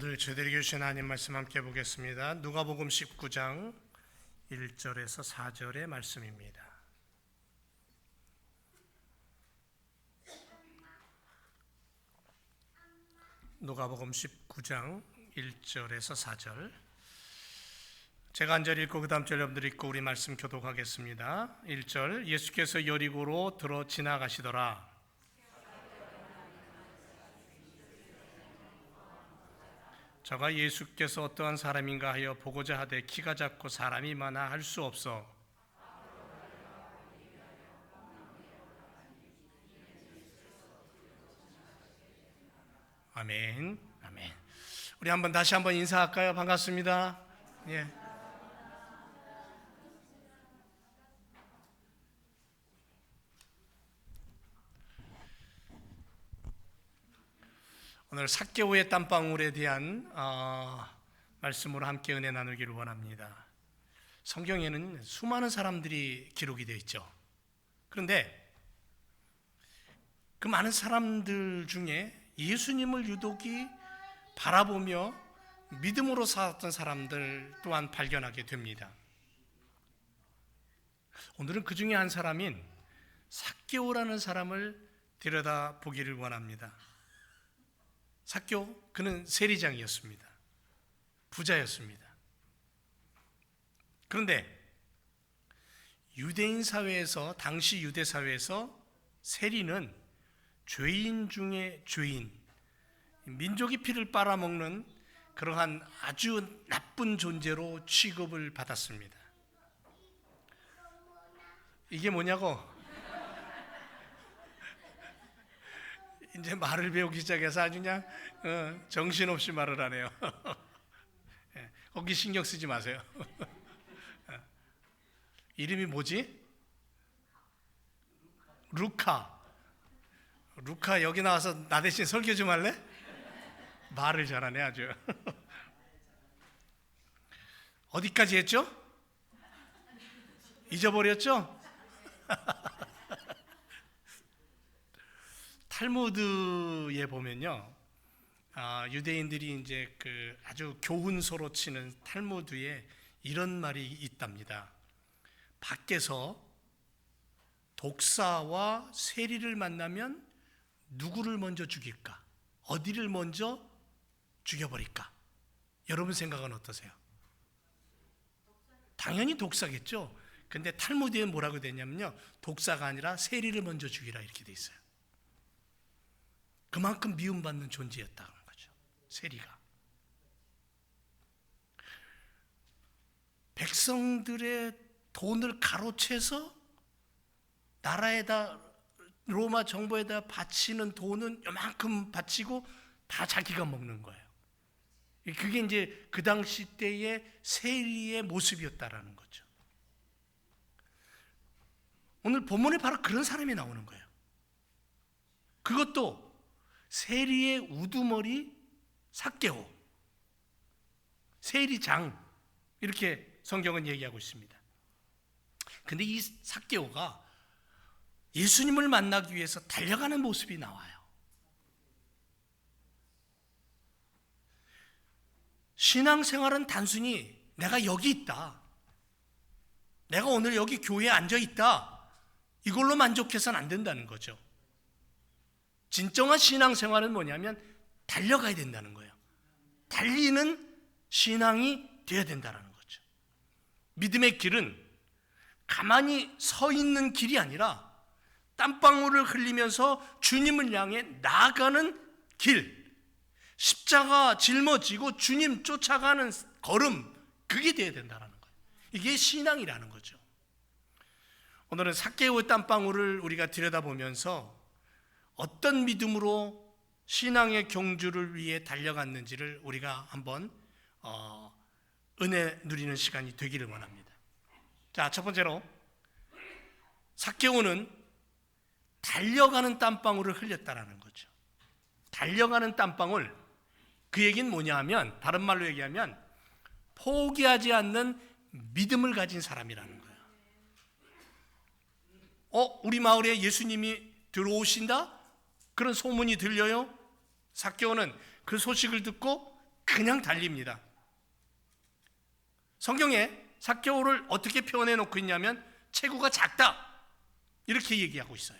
오늘 저희들에게 주신 하나님 말씀 함께 보겠습니다. 누가복음 19장 1절에서 4절의 말씀입니다. 누가복음 19장 1절에서 4절 제가 한 절 읽고 그 다음 절 여러분들 읽고 우리 말씀 교독하겠습니다. 1절 예수께서 여리고로 들어 지나가시더라 저가 예수께서 어떠한 사람인가 하여 보고자 하되 키가 작고 사람이 많아 할 수 없어. 아멘. 아멘. 우리 한번 다시 한번 인사할까요? 반갑습니다. 예. 오늘 사개오의 땀방울에 대한 어, 말씀으로 함께 은혜 나누기를 원합니다. 성경에는 수많은 사람들이 기록이 되어 있죠. 그런데 그 많은 사람들 중에 예수님을 유독이 바라보며 믿음으로 살았던 사람들 또한 발견하게 됩니다. 오늘은 그 중에 한 사람인 사개오라는 사람을 들여다 보기를 원합니다. 사교 그는 세리장이었습니다. 부자였습니다. 그런데 유대인 사회에서 당시 유대 사회에서 세리는 죄인 중에 죄인, 민족의 피를 빨아먹는 그러한 아주 나쁜 존재로 취급을 받았습니다. 이게 뭐냐고? 이제 말을 배우기 시작해서 아주 그냥 어, 정신없이 말을 하네요. 예, 거기 신경 쓰지 마세요. 어. 이름이 뭐지? 루카. 루카 여기 나와서 나 대신 설교 좀 할래? 말을 잘하네 아주. 어디까지 했죠? 잊어버렸죠? 탈무드에 보면요, 아, 유대인들이 이제 그 아주 교훈서로 치는 탈무드에 이런 말이 있답니다. 밖에서 독사와 세리를 만나면 누구를 먼저 죽일까? 어디를 먼저 죽여버릴까? 여러분 생각은 어떠세요? 당연히 독사겠죠. 근데 탈무드에 뭐라고 되냐면요. 독사가 아니라 세리를 먼저 죽이라 이렇게 돼 있어요. 그만큼 미움받는 존재였다는 거죠. 세리가. 백성들의 돈을 가로채서 나라에다 로마 정부에다 바치는 돈은 요만큼 바치고 다 자기가 먹는 거예요. 그게 이제 그 당시 때의 세리의 모습이었다라는 거죠. 오늘 본문에 바로 그런 사람이 나오는 거예요. 그것도 세리의 우두머리 삭개오, 세리장 이렇게 성경은 얘기하고 있습니다. 근데 이 삭개오가 예수님을 만나기 위해서 달려가는 모습이 나와요. 신앙생활은 단순히 내가 여기 있다. 내가 오늘 여기 교회에 앉아 있다. 이걸로 만족해서는 안 된다는 거죠. 진정한 신앙생활은 뭐냐면 달려가야 된다는 거예요. 달리는 신앙이 되어야 된다는 거죠. 믿음의 길은 가만히 서 있는 길이 아니라 땀방울을 흘리면서 주님을 향해 나아가는 길, 십자가 짊어지고 주님 쫓아가는 걸음, 그게 되어야 된다는 거예요. 이게 신앙이라는 거죠. 오늘은 사개오 땀방울을 우리가 들여다보면서 어떤 믿음으로 신앙의 경주를 위해 달려갔는지를 우리가 한번 어, 은혜 누리는 시간이 되기를 원합니다. 자, 첫 번째로 사개오는 달려가는 땀방울을 흘렸다라는 거죠. 달려가는 땀방울 그 얘기는 뭐냐 하면 다른 말로 얘기하면 포기하지 않는 믿음을 가진 사람이라는 거예요. 어, 우리 마을에 예수님이 들어오신다? 그런 소문이 들려요. 사개오는 그 소식을 듣고 그냥 달립니다. 성경에 사개오를 어떻게 표현해 놓고 있냐면 체구가 작다. 이렇게 얘기하고 있어요.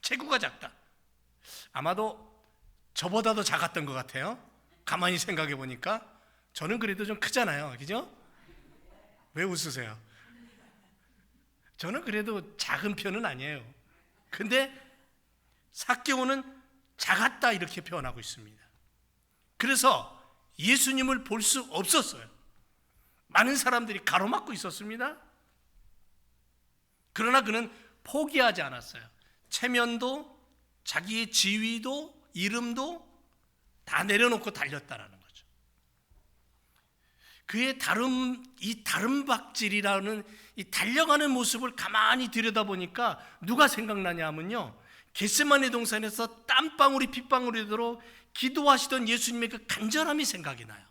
체구가 작다. 아마도 저보다도 작았던 것 같아요. 가만히 생각해 보니까 저는 그래도 좀 크잖아요. 그죠? 왜 웃으세요? 저는 그래도 작은 편은 아니에요. 근데 사개오는 작았다 이렇게 표현하고 있습니다. 그래서 예수님을 볼 수 없었어요. 많은 사람들이 가로막고 있었습니다. 그러나 그는 포기하지 않았어요. 체면도 자기의 지위도 이름도 다 내려놓고 달렸다라는 거죠. 그의 다름 이 다름박질이라는 이 달려가는 모습을 가만히 들여다보니까 누가 생각나냐 하면요. 겟세마네 동산에서 땀방울이 핏방울이 되도록 기도하시던 예수님의 그 간절함이 생각이 나요.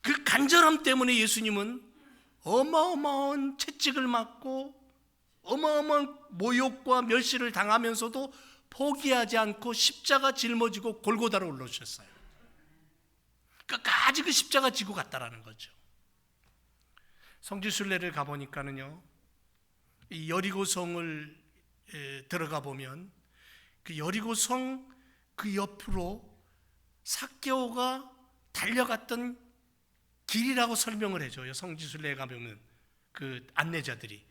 그 간절함 때문에 예수님은 어마어마한 채찍을 맞고 어마어마한 모욕과 멸시를 당하면서도 포기하지 않고 십자가 짊어지고 골고다로 올라오셨어요. 끝까지 그 십자가 지고 갔다라는 거죠. 성지순례를 가보니까는요, 이 여리고성을 에, 들어가 보면 그 여리고성 그 옆으로 사개오가 달려갔던 길이라고 설명을 해줘요. 성지순례에 가보면 그 안내자들이.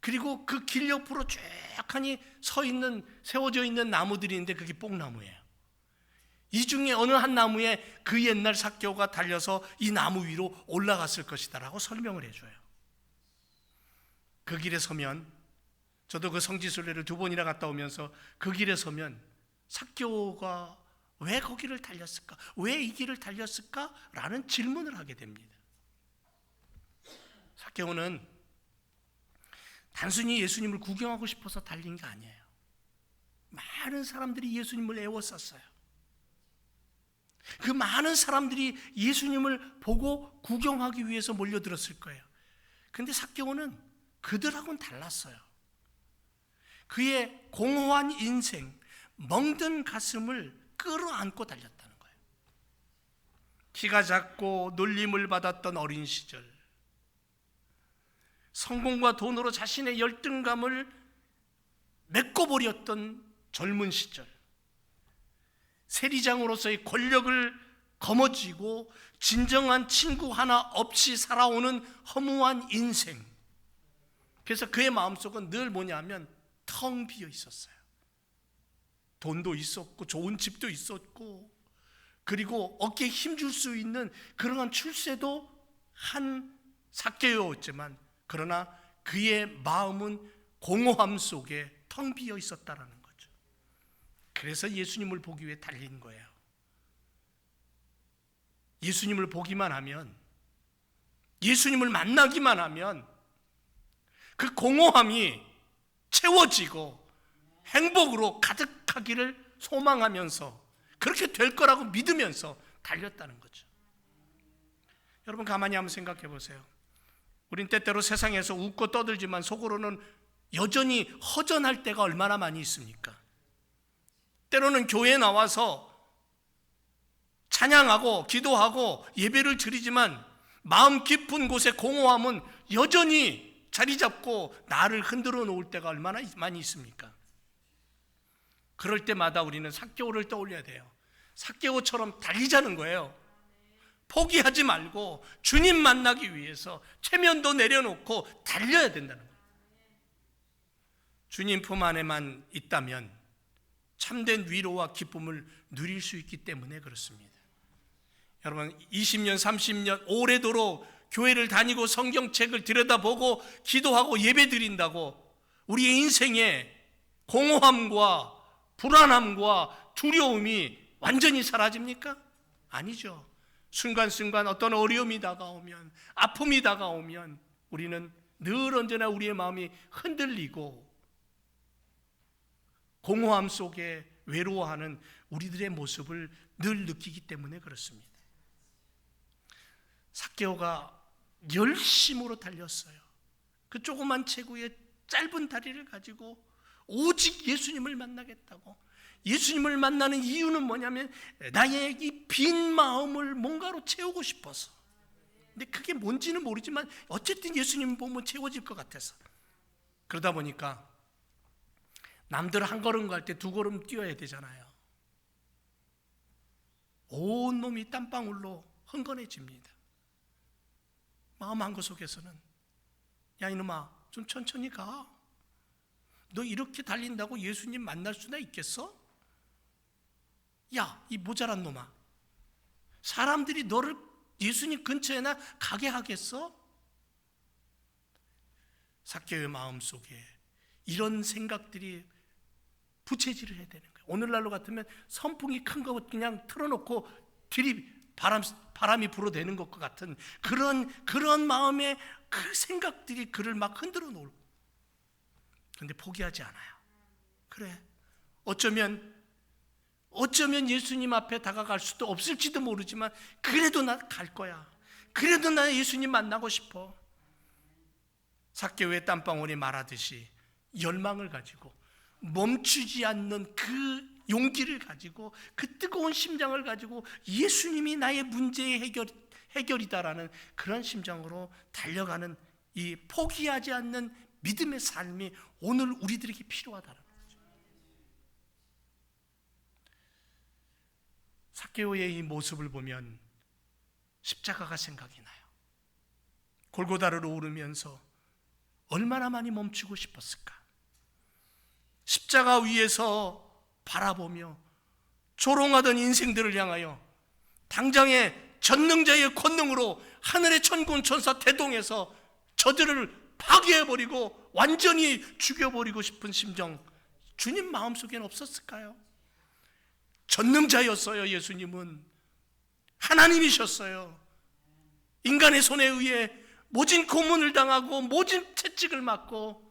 그리고 그 길 옆으로 쫙하니 서 있는 세워져 있는 나무들이 있는데 그게 뽕나무예요. 이 중에 어느 한 나무에 그 옛날 사개오가 달려서 이 나무 위로 올라갔을 것이다라고 설명을 해줘요. 그 길에 서면 저도 그 성지 순례를 두 번이나 갔다 오면서 그 길에 서면 사개오가 왜 거기를 달렸을까? 왜 이 길을 달렸을까? 라는 질문을 하게 됩니다. 사개오는 단순히 예수님을 구경하고 싶어서 달린 게 아니에요. 많은 사람들이 예수님을 애워쌌어요. 그 많은 사람들이 예수님을 보고 구경하기 위해서 몰려들었을 거예요. 근데 사개오는 그들하고는 달랐어요. 그의 공허한 인생, 멍든 가슴을 끌어안고 달렸다는 거예요. 키가 작고 놀림을 받았던 어린 시절, 성공과 돈으로 자신의 열등감을 메꿔버렸던 젊은 시절, 세리장으로서의 권력을 거머쥐고 진정한 친구 하나 없이 살아오는 허무한 인생. 그래서 그의 마음속은 늘 뭐냐면 텅 비어 있었어요. 돈도 있었고 좋은 집도 있었고 그리고 어깨에 힘 줄 수 있는 그러한 출세도 한 사개였지만 그러나 그의 마음은 공허함 속에 텅 비어 있었다라는 거죠. 그래서 예수님을 보기 위해 달린 거예요. 예수님을 보기만 하면 예수님을 만나기만 하면 그 공허함이 채워지고 행복으로 가득하기를 소망하면서 그렇게 될 거라고 믿으면서 달렸다는 거죠. 여러분 가만히 한번 생각해 보세요. 우린 때때로 세상에서 웃고 떠들지만 속으로는 여전히 허전할 때가 얼마나 많이 있습니까? 때로는 교회에 나와서 찬양하고 기도하고 예배를 드리지만 마음 깊은 곳에 공허함은 여전히 자리 잡고 나를 흔들어 놓을 때가 얼마나 많이 있습니까? 그럴 때마다 우리는 사개오를 떠올려야 돼요. 사개오처럼 달리자는 거예요. 포기하지 말고 주님 만나기 위해서 체면도 내려놓고 달려야 된다는 거예요. 주님 품 안에만 있다면 참된 위로와 기쁨을 누릴 수 있기 때문에 그렇습니다. 여러분 20년, 30년 오래도록 교회를 다니고 성경책을 들여다보고 기도하고 예배 드린다고 우리의 인생에 공허함과 불안함과 두려움이 완전히 사라집니까? 아니죠. 순간순간 어떤 어려움이 다가오면 아픔이 다가오면 우리는 늘 언제나 우리의 마음이 흔들리고 공허함 속에 외로워하는 우리들의 모습을 늘 느끼기 때문에 그렇습니다. 사개오가 열심으로 달렸어요. 그 조그만 체구의 짧은 다리를 가지고 오직 예수님을 만나겠다고 예수님을 만나는 이유는 뭐냐면 나의 이 빈 마음을 뭔가로 채우고 싶어서. 근데 그게 뭔지는 모르지만 어쨌든 예수님 보면 채워질 것 같아서. 그러다 보니까 남들 한 걸음 갈 때 두 걸음 뛰어야 되잖아요. 온 몸이 땀방울로 흥건해집니다. 마음 한것 속에서는 야 이놈아 좀 천천히 가. 너 이렇게 달린다고 예수님 만날 수나 있겠어? 야, 이 모자란 놈아. 사람들이 너를 예수님 근처에나 가게 하겠어? 사케의 마음 속에 이런 생각들이 부채질을 해야 되는 거예요. 오늘날로 같으면 선풍이 큰 거 그냥 틀어놓고 들이 바람 바람이 불어대는 것과 같은 그런 그런 마음의 그 생각들이 그를 막 흔들어 놓을. 근데 포기하지 않아요. 그래. 어쩌면 어쩌면 예수님 앞에 다가갈 수도 없을지도 모르지만 그래도 나 갈 거야. 그래도 나 예수님 만나고 싶어. 사케오의 땀방울이 말하듯이 열망을 가지고 멈추지 않는 그 용기를 가지고 그 뜨거운 심장을 가지고 예수님이 나의 문제의 해결, 해결이다라는 그런 심정으로 달려가는 이 포기하지 않는 믿음의 삶이 오늘 우리들에게 필요하다는 거죠. 사케오의 이 모습을 보면 십자가가 생각이 나요. 골고다를 오르면서 얼마나 많이 멈추고 싶었을까? 십자가 위에서 바라보며 조롱하던 인생들을 향하여 당장의 전능자의 권능으로 하늘의 천군 천사 대동해서 저들을 파괴해버리고 완전히 죽여버리고 싶은 심정 주님 마음속에는 없었을까요? 전능자였어요 예수님은. 하나님이셨어요. 인간의 손에 의해 모진 고문을 당하고 모진 채찍을 맞고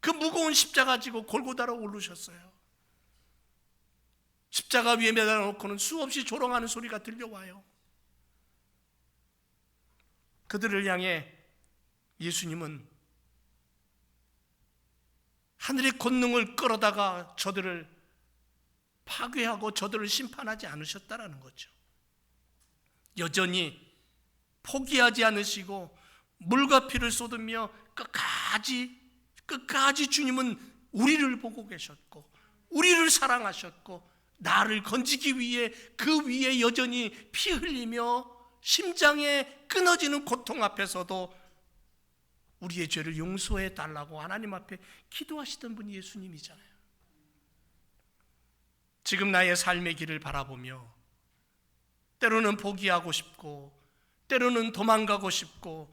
그 무거운 십자가 지고 골고다로 오르셨어요 십자가 위에 매달아 놓고는 수없이 조롱하는 소리가 들려와요 그들을 향해 예수님은 하늘의 권능을 끌어다가 저들을 파괴하고 저들을 심판하지 않으셨다라는 거죠. 여전히 포기하지 않으시고 물과 피를 쏟으며 끝까지 끝까지 주님은 우리를 보고 계셨고 우리를 사랑하셨고 나를 건지기 위해 그 위에 여전히 피 흘리며 심장에 끊어지는 고통 앞에서도 우리의 죄를 용서해 달라고 하나님 앞에 기도하시던 분이 예수님이잖아요. 지금 나의 삶의 길을 바라보며 때로는 포기하고 싶고 때로는 도망가고 싶고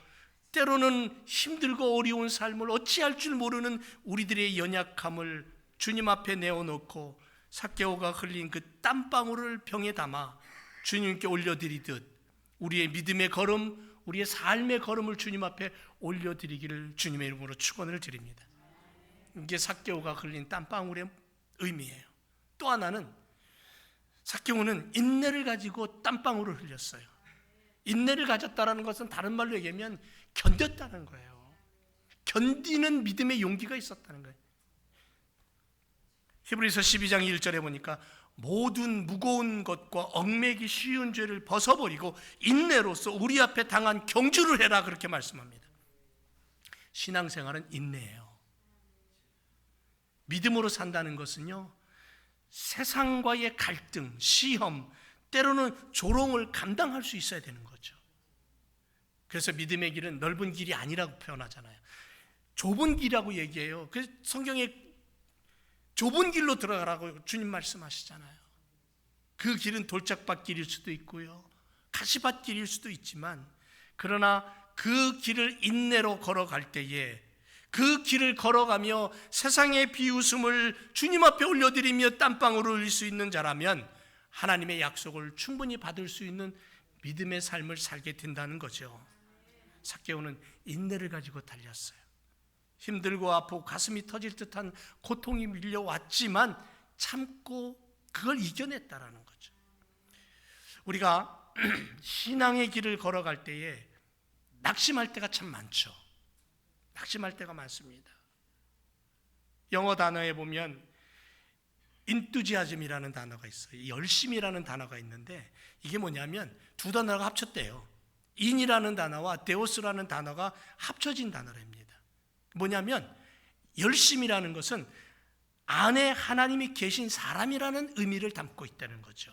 때로는 힘들고 어려운 삶을 어찌할 줄 모르는 우리들의 연약함을 주님 앞에 내어놓고 사케오가 흘린 그 땀방울을 병에 담아 주님께 올려드리듯 우리의 믿음의 걸음, 우리의 삶의 걸음을 주님 앞에 올려드리기를 주님의 이름으로 축원을 드립니다. 이게 사케오가 흘린 땀방울의 의미예요. 또 하나는 사케오는 인내를 가지고 땀방울을 흘렸어요. 인내를 가졌다라는 것은 다른 말로 얘기하면 견뎠다는 거예요. 견디는 믿음의 용기가 있었다는 거예요. 히브리서 12장 1절에 보니까 모든 무거운 것과 얽매기 쉬운 죄를 벗어버리고 인내로서 우리 앞에 당한 경주를 해라 그렇게 말씀합니다. 신앙생활은 인내예요. 믿음으로 산다는 것은요. 세상과의 갈등, 시험, 때로는 조롱을 감당할 수 있어야 되는 거죠. 그래서 믿음의 길은 넓은 길이 아니라고 표현하잖아요. 좁은 길이라고 얘기해요. 그 성경에 좁은 길로 들어가라고 주님 말씀하시잖아요. 그 길은 돌짝밭길일 수도 있고요. 가시밭길일 수도 있지만 그러나 그 길을 인내로 걸어갈 때에 그 길을 걸어가며 세상의 비웃음을 주님 앞에 올려드리며 땀방울을 흘릴 수 있는 자라면 하나님의 약속을 충분히 받을 수 있는 믿음의 삶을 살게 된다는 거죠. 사케오는 인내를 가지고 달렸어요. 힘들고 아프고 가슴이 터질 듯한 고통이 밀려왔지만 참고 그걸 이겨냈다라는 거죠. 우리가 신앙의 길을 걸어갈 때에 낙심할 때가 참 많죠. 낙심할 때가 많습니다. 영어 단어에 보면 인투지아즘이라는 단어가 있어요. 열심이라는 단어가 있는데 이게 뭐냐면 두 단어가 합쳤대요. 인이라는 단어와 데오스라는 단어가 합쳐진 단어랍니다. 뭐냐면 열심이라는 것은 안에 하나님이 계신 사람이라는 의미를 담고 있다는 거죠.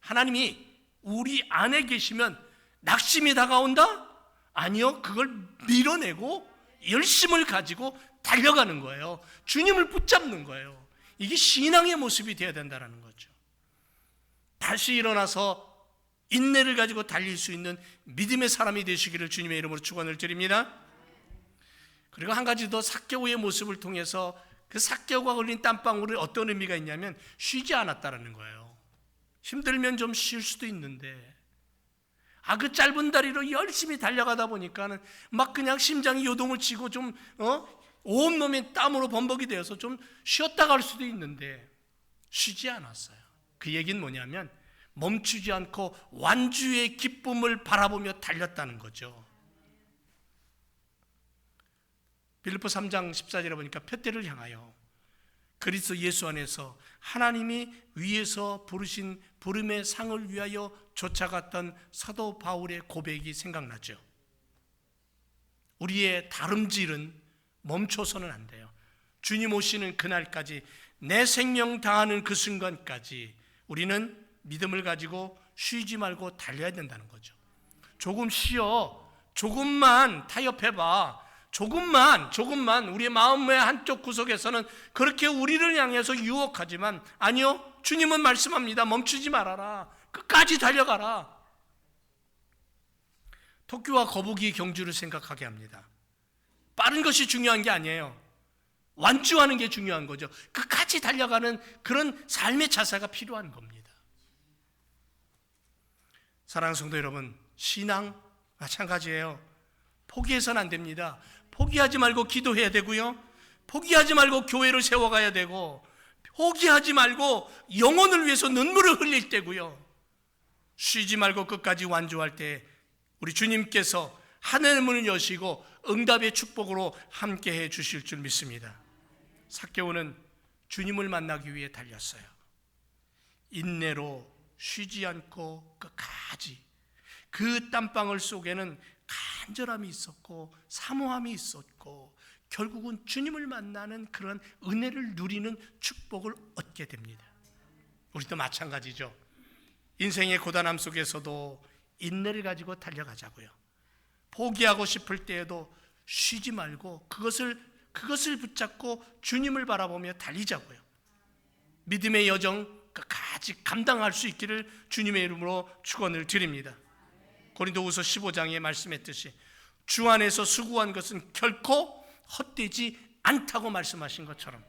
하나님이 우리 안에 계시면 낙심이 다가온다? 아니요. 그걸 밀어내고 열심을 가지고 달려가는 거예요. 주님을 붙잡는 거예요. 이게 신앙의 모습이 되어야 된다는 거죠. 다시 일어나서 인내를 가지고 달릴 수 있는 믿음의 사람이 되시기를 주님의 이름으로 축원을 드립니다. 그리고 한 가지 더 사개오의 모습을 통해서 그 사개오가 걸린 땀방울이 어떤 의미가 있냐면 쉬지 않았다라는 거예요. 힘들면 좀 쉴 수도 있는데 아 그 짧은 다리로 열심히 달려가다 보니까는 막 그냥 심장이 요동을 치고 좀 어? 온몸이 땀으로 범벅이 되어서 좀 쉬었다 갈 수도 있는데 쉬지 않았어요. 그 얘기는 뭐냐면 멈추지 않고 완주의 기쁨을 바라보며 달렸다는 거죠. 빌립보 3장 14절에 보니까 표대를 향하여 그리스도 예수 안에서 하나님이 위에서 부르신 부름의 상을 위하여 쫓아갔던 사도 바울의 고백이 생각나죠. 우리의 다름질은 멈춰서는 안 돼요. 주님 오시는 그날까지 내 생명 다하는 그 순간까지 우리는 믿음을 가지고 쉬지 말고 달려야 된다는 거죠. 조금 쉬어. 조금만 타협해 봐. 조금만, 조금만 우리의 마음의 한쪽 구석에서는 그렇게 우리를 향해서 유혹하지만 아니요. 주님은 말씀합니다. 멈추지 말아라. 끝까지 달려가라. 토끼와 거북이 경주를 생각하게 합니다. 빠른 것이 중요한 게 아니에요. 완주하는 게 중요한 거죠. 끝까지 달려가는 그런 삶의 자세가 필요한 겁니다. 사랑하는 성도 여러분, 신앙 마찬가지예요. 포기해서는 안 됩니다. 포기하지 말고 기도해야 되고요. 포기하지 말고 교회를 세워가야 되고, 포기하지 말고 영혼을 위해서 눈물을 흘릴 때고요. 쉬지 말고 끝까지 완주할 때 우리 주님께서 하늘의 문을 여시고 응답의 축복으로 함께 해 주실 줄 믿습니다. 사개오는 주님을 만나기 위해 달렸어요. 인내로 쉬지 않고 끝까지 그 땀방울 속에는 간절함이 있었고 사모함이 있었고 결국은 주님을 만나는 그런 은혜를 누리는 축복을 얻게 됩니다. 우리도 마찬가지죠. 인생의 고단함 속에서도 인내를 가지고 달려가자고요. 포기하고 싶을 때에도 쉬지 말고 그것을 그것을 붙잡고 주님을 바라보며 달리자고요. 믿음의 여정 끝까지 감당할 수 있기를 주님의 이름으로 축원을 드립니다. 고린도후서 15장에 말씀했듯이 주 안에서 수고한 것은 결코 헛되지 않다고 말씀하신 것처럼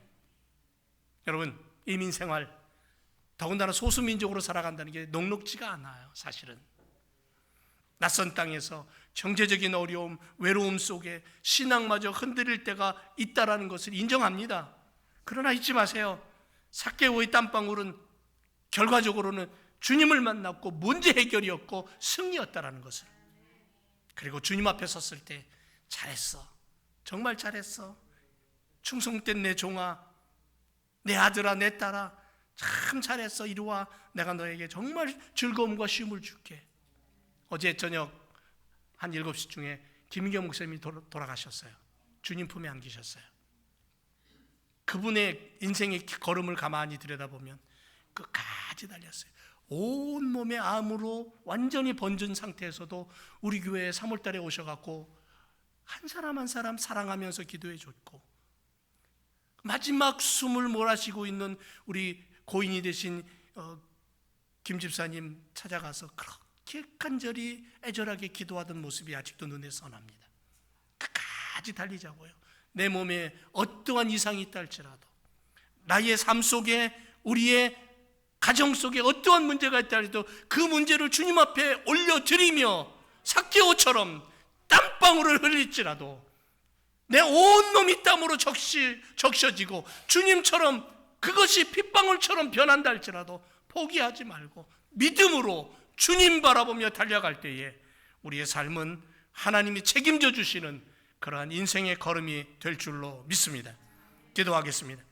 여러분 이민 생활 더군다나 소수민족으로 살아간다는 게 녹록지가 않아요. 사실은 낯선 땅에서 경제적인 어려움, 외로움 속에 신앙마저 흔들릴 때가 있다라는 것을 인정합니다. 그러나 잊지 마세요. 사개오의 땀방울은 결과적으로는 주님을 만났고 문제 해결이었고 승리였다라는 것을. 그리고 주님 앞에 섰을 때 잘했어. 정말 잘했어. 충성된 내 종아, 내 아들아, 내 딸아, 참 잘했어. 이리 와. 내가 너에게 정말 즐거움과 쉼을 줄게. 어제 저녁 한 7시 중에 김인경 목사님이 돌아가셨어요. 주님 품에 안기셨어요. 그분의 인생의 걸음을 가만히 들여다보면 끝까지 달렸어요. 온 몸의 암으로 완전히 번진 상태에서도 우리 교회에 3월 달에 오셔 갖고 한 사람 한 사람 사랑하면서 기도해 줬고 마지막 숨을 몰아쉬고 있는 우리 고인이 되신 어, 김 집사님 찾아가서 그렇게 간절히 애절하게 기도하던 모습이 아직도 눈에 선합니다. 끝까지 달리자고요. 내 몸에 어떠한 이상이 있다 할지라도 나의 삶 속에 우리의 가정 속에 어떠한 문제가 있다 해도 그 문제를 주님 앞에 올려드리며 사개오처럼 땀방울을 흘릴지라도 내 온몸이 땀으로 적시, 적셔지고 주님처럼 그것이 핏방울처럼 변한다 할지라도 포기하지 말고 믿음으로 주님 바라보며 달려갈 때에 우리의 삶은 하나님이 책임져 주시는 그러한 인생의 걸음이 될 줄로 믿습니다. 기도하겠습니다.